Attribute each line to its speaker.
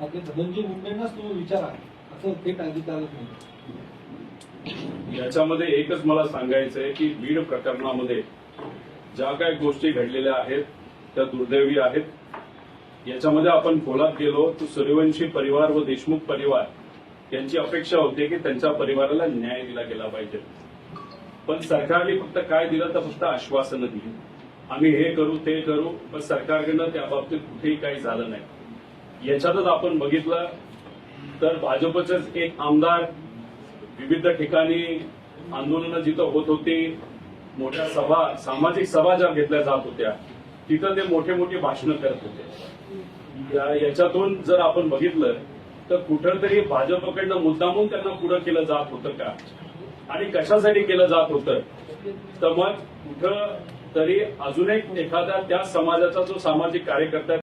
Speaker 1: आपले धनंजय मुंडेंनाच तुम्ही विचारा असं थेट अधिकारात नाही.
Speaker 2: याच्यामध्ये एकच मला सांगायचं आहे की बीड प्रकरणामध्ये ज्या काही गोष्टी घडलेल्या आहेत त्या दुर्दैवी आहेत. याच्यामध्ये आपण खोलात गेलो तर सूर्यवंशी परिवार व देशमुख परिवार यांची अपेक्षा होती की त्यांच्या परिवाराला न्याय दिला गेला पाहिजे. पण सरकारने फक्त काय दिलं तर फक्त आश्वासनं दिली. आम्ही हे करू ते करू पण सरकारकडनं त्या बाबतीत कुठेही काही झालं नाही. याच्यातच आपण बघितलं तर भाजपचेच एक आमदार विविध ठिकाणी आंदोलनं जिथं होत होती मोठ्या सभा सामाजिक सभा ज्या घेतल्या जात होत्या तिथं ते मोठे मोठे भाषणं करत होते. याच्यातून जर आपण बघितलं तर कुठंतरी भाजपकडनं मुद्दामून त्यांना पुढं केलं जात होतं का? आणि कशासाठी केलं जात होतं? तर मग कुठं तरी अजून एक एखादा त्या समाजाचा जो सामाजिक कार्यकर्ता